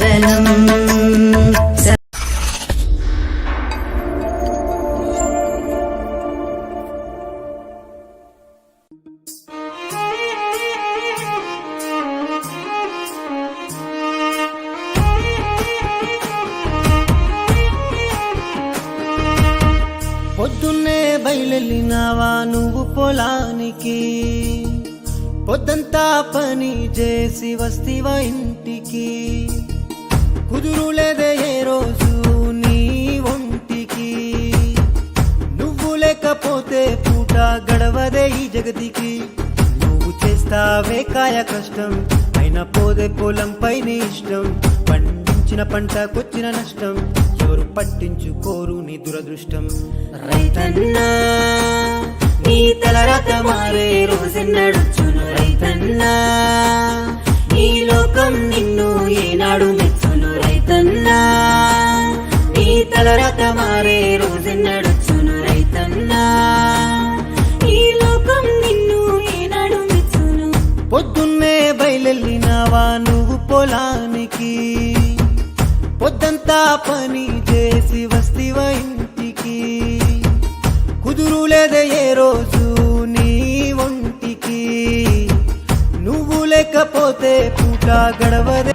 मङ्गलम् పొద్దున్నే బయలునావా నువ్వు పొలానికి? పొద్దంతా పని చేసి వస్తివా ఇంటికి? కుదురులేదే ఏ రోజు నీ ఒంటికి? నువ్వు లేకపోతే పూట గడవదే ఈ జగతికి. నువ్వు చేస్తావే కాయ కష్టం అయినా పోదే పొలం పైన ఇష్టం. పండించిన పంటకొచ్చిన నష్టం ఎవరు పట్టించుకోరు నీ దురదృష్టం. రైతన్నా నీ తలరాత మారే రోజెన్నడుచును రైతన్నా. ఈ లోకం నిన్ను ఏనాడు తలరాత మారే రోజెన్నడుచును రైతన్నా. ఈ లోకం నిన్ను ఏనాడు మెచ్చును. పొద్దున్నే బయలెళ్ళినావా నువ్వు పొలానికి? పొద్దంతా పని చేసి వస్తివ ఇంటికి? కుదురు లేదే ఏ రోజు నీ ఒంటికి? నువ్వు లేకపోతే పూట గడవదే